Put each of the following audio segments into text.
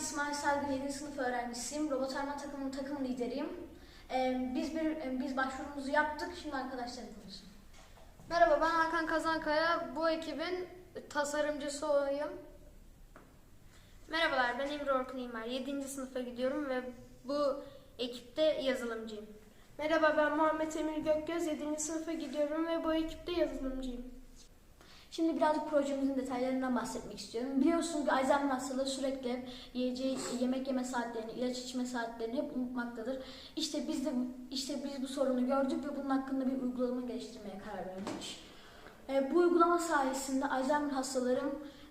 İsmail Saygın 7. sınıf öğrencisiyim. Robot Arma takımının takım lideriyim. Ee, biz bir e, biz başvurumuzu yaptık. Şimdi arkadaşlar konuşsun. Merhaba ben Hakan Kazankaya. Bu ekibin tasarımcısı olayım. Merhabalar ben Emre Orkun İmer. 7. sınıfa gidiyorum ve bu ekipte yazılımcıyım. Merhaba ben Muhammed Emir Gökgöz. 7. sınıfa gidiyorum ve bu ekipte yazılımcıyım. Şimdi birazcık projemizin detaylarından bahsetmek istiyorum. Biliyorsunuz ki Alzheimer hastalığı sürekli yiyeceği, yemek yeme saatlerini, ilaç içme saatlerini hep unutmaktadır. İşte biz de işte biz bu sorunu gördük ve bunun hakkında bir uygulama geliştirmeye karar verdik. E, bu uygulama sayesinde Alzheimer hastaların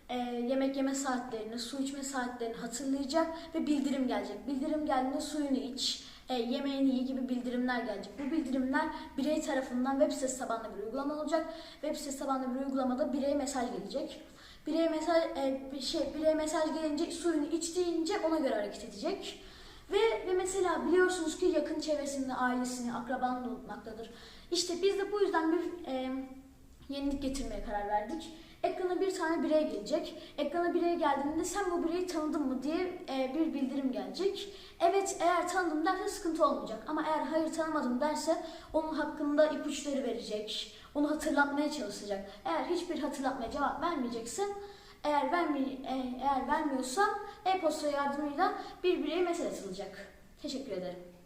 e, yemek yeme saatlerini, su içme saatlerini hatırlayacak ve bildirim gelecek. Bildirim geldiğinde suyunu iç, e, yemeğini ye gibi bildirimler gelecek. Bu bildirimler birey tarafından web sitesi tabanlı bir uygulama olacak. Web sitesi tabanlı bir uygulamada bireye mesaj gelecek. Bireye mesaj e, şey bireye mesaj gelince suyunu iç deyince ona göre hareket edecek. Ve, ve mesela biliyorsunuz ki yakın çevresinde ailesini, akrabanı da unutmaktadır. İşte biz de bu yüzden bir e, yenilik getirmeye karar verdik. Ekrana bir tane birey gelecek. Ekrana birey geldiğinde sen bu bireyi tanıdın mı diye e, bir bildirim gelecek. Evet eğer tanıdım derse sıkıntı olmayacak. Ama eğer hayır tanımadım derse onun hakkında ipuçları verecek. Onu hatırlatmaya çalışacak. Eğer hiçbir hatırlatmaya cevap vermeyeceksin, eğer vermi e, eğer vermiyorsan e-posta yardımıyla bir bireye mesaj atılacak. Teşekkür ederim.